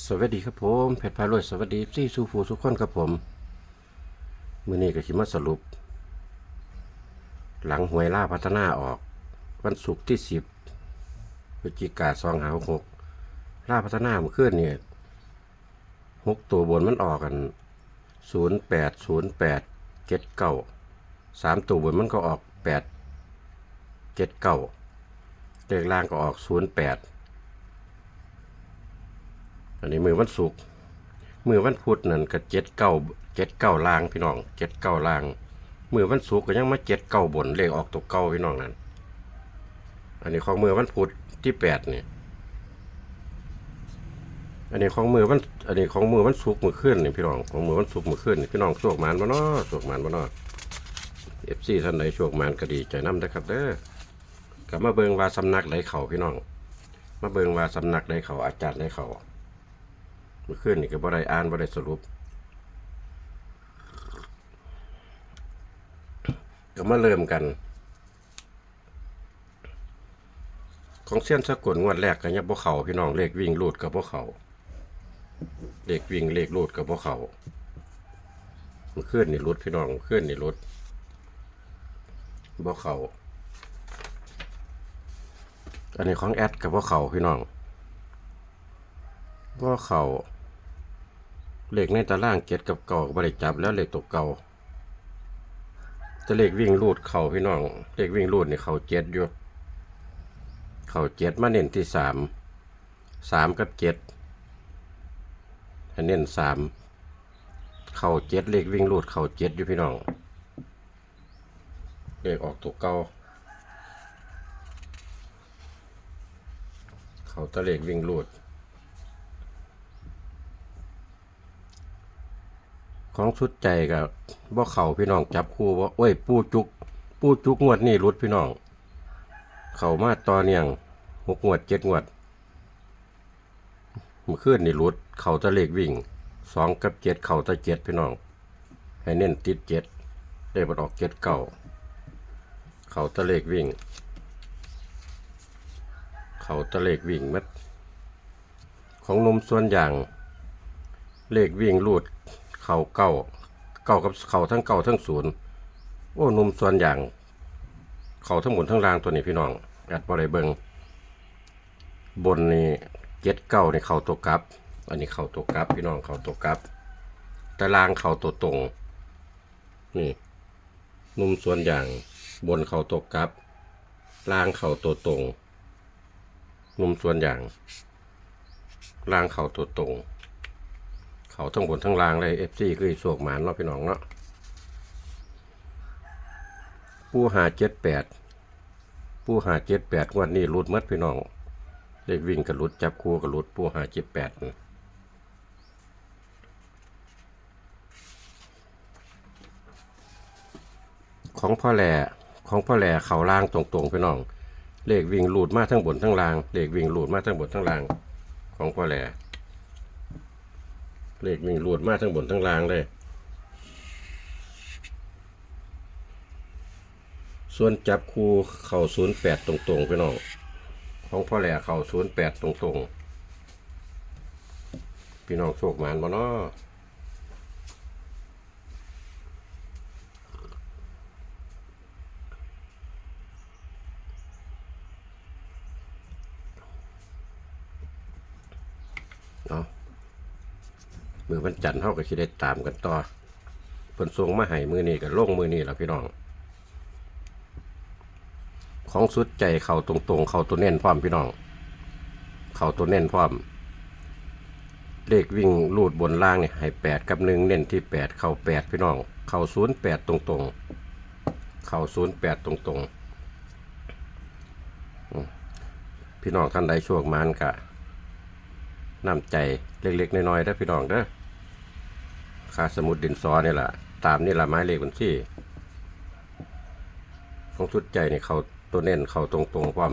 สวัสดีครับผมเพชรพารวยสวัสดีซี่สูฟูสุขคนครับผมมื้อนี้ก็สิมาสรุป หลังหวยล่าพัฒนาออก วันศุกร์ที่สิบพฤศจิกาสองหาหกล่าพัฒนาเมื่อคืนเนี่ยหกตัวบนมันออกกันศูนย์แปดศูนย์แปดเจ็ดเก้าสามตัวบนมันก็ออกแปดเจ็ดเก้าเลขล่างก็ออกศูนย์แปด อันนี้มือวันศุกร์มือวันพุธนั่นก็เจ็ดเก้าเจ็ดเก้าลางพี่น้องเจ็ดเก้าลางมือวันศุกร์ก็ยังมาเจ็ดเก้าบนเลขออกตัวเก้าพี่น้องนั่นอันนี้ของมือวันพุธที่แปดนี่อันนี้ของมือวันอันนี้ของมือวันศุกร์มือขึ้นนี่พี่น้องของมือวันศุกร์มือขึ้นนี่พี่น้องโชคหมานบ่เนาะโชคหมานบ่เนาะเอฟซีท่านใดโชคหมานก็ดีใจน้ำนะครับเด้อกลับมาเบิงว่าสำนักไหนเขาพี่น้อง มาเบิงว่าสำนักไหนเขาอาจารย์ไหนเขา เมื่อคืนนี่ก็บ่ได้อ่านบ่ได้สรุป ก็มาเริ่มกัน ของเส้ยนสะกลงวดแรกก็ยังบ่เข้าพี่น้องเลขวิ่งรูดกับบ่เข้าเลขวิ่งเลขรูดกับบ่เข้าเมื่อคืนนี่รุดพี่น้องเมื่อคืนนี่รุดบ่เข้าอันนี้ของแอดกับบ่เข้าพี่น้องว่เขา เลขในตารางเก็ดกับเก่าก็บ่ได้จับแล้วเลขตัวเก่าจะเลขวิ่งรูดเข่าพี่น้องเลขวิ่งรูดเนี่เข่าเจ็ดอยู่เข่าเจ็ดมาเน้นที่สามสามกับเจ็ดให้เน้นสามเข่าเจ็ดเลขวิ่งรูดเข่าเจ็ดอยู่พี่น้องเลขออกตัวเก่าเข่าตะเลขวิ่งรูด ของสุดใจกับบ่เข่าพี่น้องจับคู่ว่าโอ้ย ปู้จุก ปู้จุกงวดนี่รุดพี่น้อง เข่ามาต่อเนียงหกงวดเจ็ดงวดมื่อคืนนี่รุด เข่าตะเลขวิ่งสองกับเจ็ดเข่าตะเจ็ดพี่น้อง ให้เน้นติดเจ็ดได้บัดออกเจ็ดเก่าเข่าตะเลขวิ่ง เข่าตะเลขวิ่งมัดของนมส่วนอย่างเลขวิ่งรูด เข่าเก้าเก้ากับเข่าทั้งเก้าทั้งศูนย์โอ้หนุ่มส่วนอย่าง เข่าทั้งหมดทั้งรางตัวนี้พี่น้องแอดบริเบิงบนนี่เจ็ดเก้าในเข่าตัวกลับ อันนี้เข่าตัวกลับ พี่น้องเข่าตัวกลับแต่รางเข่าตัวตรง นี่หนุ่มส่วนอย่างบนเข่าตัวกลับล่างเข่าตัวตรงหนุ่มส่วนอย่างล่างเข่าตัวตรง เขาทั้งบนทั้งล่างเลยเอฟซีคือสวกหมานเนาะพี่น้องเนาะปูหาเจ็ดแปดปูหาเจ็ดแปดวันนี้รุดมัดพี่น้องเลขวิ่งกับรุดจับคู่กับรุดปูหาเจ็ดแปดของพ่อแหล่ของพ่อแหล่เขาล่างตรงๆพี่น้อง เลขวิ่งหลุดมาทั้งบนทั้งล่าง เลขวิ่งหลุดมาทั้งบนทั้งล่าง ของพ่อแหล่ เลขวิ่งรูดมาทั้งบนทั้งล่างเลย ส่วนจับคู่เข่าศูนย์แปดตรงๆไปน้อง ของพ่อแหล่เข่าศูนย์แปดตรงๆ พี่น้องโชคหมานบ่เนาะเอา มือ วันจันทร์เฮาก็สิได้ตามกันต่อเพิ่นส่งมาให้มือนี้ก็ลงมือนี้ล่ะพี่น้อง ของสุดใจเข้าตรงๆเข้าตัวเน้นพร้อมพี่น้อง เข้าตัวเน้นพร้อม เลขวิ่งลูดบนล่างนี่ให้แปดกับหนึ่งเน้นที่แปดเข้าแปดพี่น้อง เข้าศูนย์แปดตรงๆ เข้าศูนย์แปดตรงๆพี่น้องท่านใดช่วงมันกะน้ำใจเล็กๆน้อยๆเด้พี่น้องเด้อ ค่าสมุดดินซอนี่แหละตามนี่ละไม้เลขบัญชีของชุดใจนี่เขาตัวเน้นเขาตรงๆความ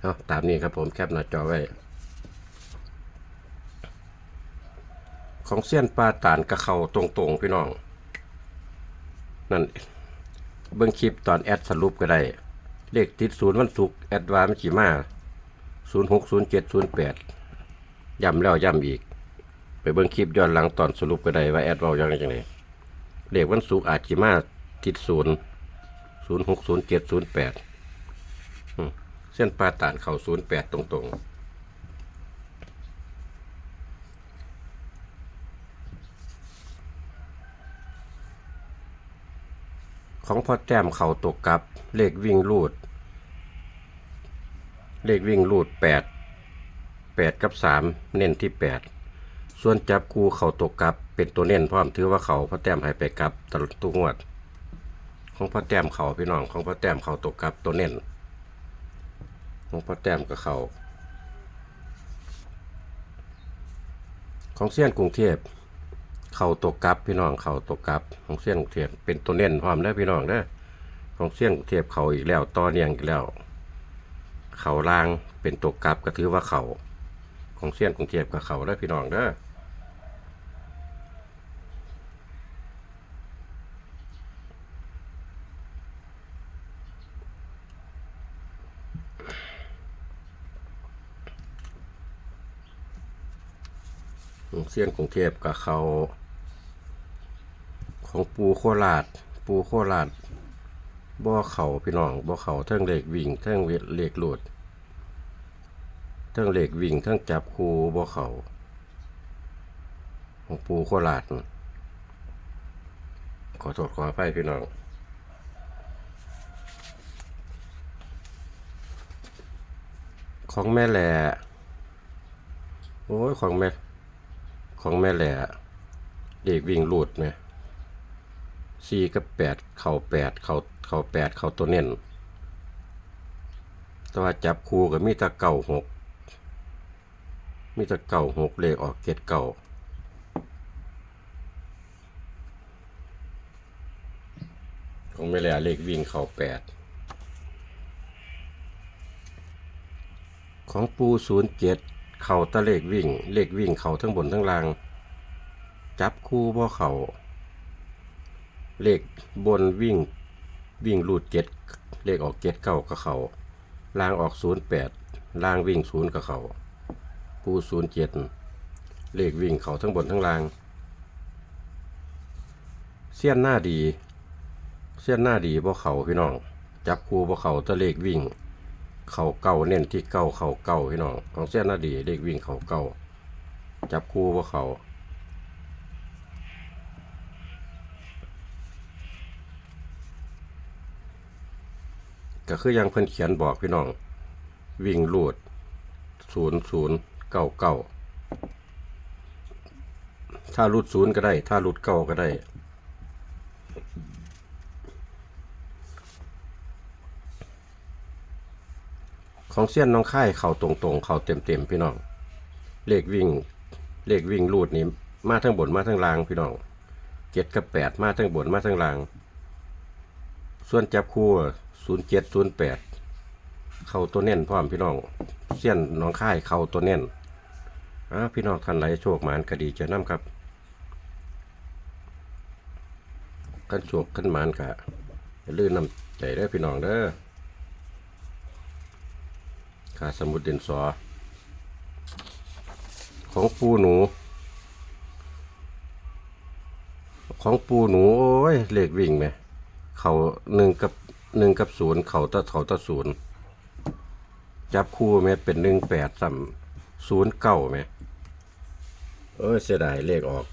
เอาตามนี้ครับผมแคปหน้าจอไว้ ของเสี้ยนปลาตานกระเขาตรงๆพี่น้อง นั่น เบิ่งคลิปตอนแอดสรุปก็ได้ เลขติดศูนย์วันศุกร์แอดวานมันขี่มาศูนย์หกศูนย์เจ็ดศูนย์แปดย้ำแล้วย้ำอีก ไปเบิ่งคลิปย้อนหลังตอนสรุปก็ได้ว่าแอดเว้าย่างไรจังไดเลขวันศุกร์อาจขีมาติดศูนย์ศูนย์หกศูนย์เจ็ดศูนย์แปดเส้นปลาตานเข่าศูนย์แปดตรงๆ ของพอแต้มเข่าตกกับ เลขวิ่งรูด เลขวิ่งรูดแปดแปดกับสามเน้นที่แปดส่วนจับคูเข่าตกกับ เป็นตัวเน้นพร้อมถือว่าเขาพอแต้มให้ไปกับตลอดตัวงวด ของพอแต้มเข่าพี่น้องของพอแต้มเข่าตกกับตัวเน้นของพอแต้มกับเขาของเซียนกรุงเทพ เข่าตกกลับพี่น้องเข่าตกกลับของเสี้ยนกรุงเทพเป็นตัวเน้นพร้อมได้พี่น้องเด้ของเสี้ยนกรุงเทพเข่าอีกแล้วต่อเนียงอีกแล้ว เข่าล่างเป็นตกกลับก็ถือว่าเข่าของเสี้ยนกรุงเทพกับเข่าได้พี่น้องเด้ของเสี้ยนกรุงเทพกับเขา ปูโคราชปูโคราชบ่อเขาพี่น้องบ่อเขาทั้งเหล็กวิ่งทั้งเหล็กหลุดทั้งเหล็กวิ่งทั้งจับคูบ่อเขาของปูโคราชน่ะขอโทษขออภัยพี่น้องของแม่แหล่โอ้ยของแม่ ของแม่แหล่เด็กวิ่งหลุดไหม สี่กับแปดเข่าแปดเข่าเข่าแปดเข่าตัวเน้นแต่ว่าจับคู่กับมีตะเก่าหกมีตะเก่าหกเลขออกเกตเก่าของไม่แลเลขวิ่งเข่าแปดของปูศูนย์เจ็ดเข่าตะเลขวิ่ง เลขวิ่งเข่าทั้งบนทั้งล่าง จับคู่บ่เข่า เลขบนวิ่งวิ่งรูดเจ็ดเลขออกเจ็ดเก้ากับเขาล่างออกศูนย์แปดล่างวิ่งศูนย์กับเขาปูศูนย์เจ็ดเลขวิ่งเขาทั้งบนทั้งล่าง เสี้ยนหน้าดี เสี้ยนหน้าดีบ่เขาพี่น้อง จับคูบ่เขาตะเลขวิ่ง เขาเก่าเน้นที่เก้าเขาเก่าพี่น้องของเสี้ยนหน้าดีเลขวิ่งเขาเก่าจับคูบ่เขา ก็คือยังเพิ่นเขียนบอกพี่น้อง วิ่งลูดศูนย์ศูนย์เก้าเก้าถ้ารูดศูนย์ก็ได้ ถ้ารูดเก้าก็ได้ ของเสี้ยนน้องค่ายเข่าตรงๆ เข่าเต็มๆ พี่น้อง เลขวิ่ง เลขวิ่งรูดนี้มาทั้งบนมาทั้งล่างพี่น้องเจ็ดกับแปดมาทั้งบนมาทั้งล่าง ส่วนจับคู่ ศูนย์เจ็ดศูนย์แปดเข้าตัวเน่นพร้อมพี่น้องเสี้ยนน้องค่ายเข้าตัวเน่นอ่าพี่น้องท่านไหลโชคหมานคดีเจะน้ำครับกันโชคกันหมานกะอย่าลืมนำใจเด้พี่น้องเด้อขาสมุดเด่นสอ ของปูหนู ของปูหนู โอ้ย เลขวิ่งไหม เขาหนึ่งกับ หนึ่งกับศูนย์เขาตะเขาตะศูนย์จับคู่ไหมเป็นหนึ่งแปดสัมศูนย์เก้าไหมเออเสียดายเลขออก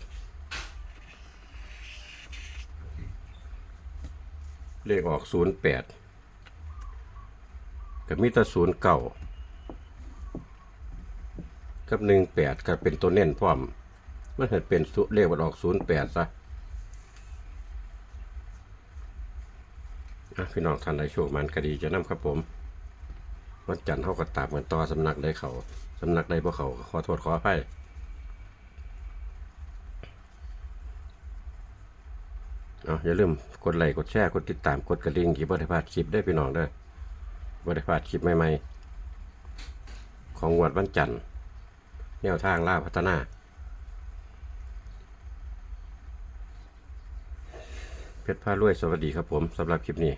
เลขออกศูนย์แปดกับมิตรศูนย์เก้ากับหนึ่งแปดก็เป็นตัวเน้นพร้อมมันเห็นเป็นเลขมันออกศูนย์แปดซะ อะ พี่น้องท่านใดโชคมันคดีจะนำครับผมวันจันทร์เขาก็ตามกันต่อสำนักได้เขาสำนักใดพวกเขาขอโทษขออภัยเอาอย่าลืมกดไลค์กดแชร์กดติดตามกดกระดิ่งที่บริพาดคลิปได้พี่น้องเด้อบริพาดคลิปใหม่ๆ ของงวดวันจันทร์แนวทางล่าพัฒนา เพชรพารวยสวัสดีครับผมสำหรับคลิปนี้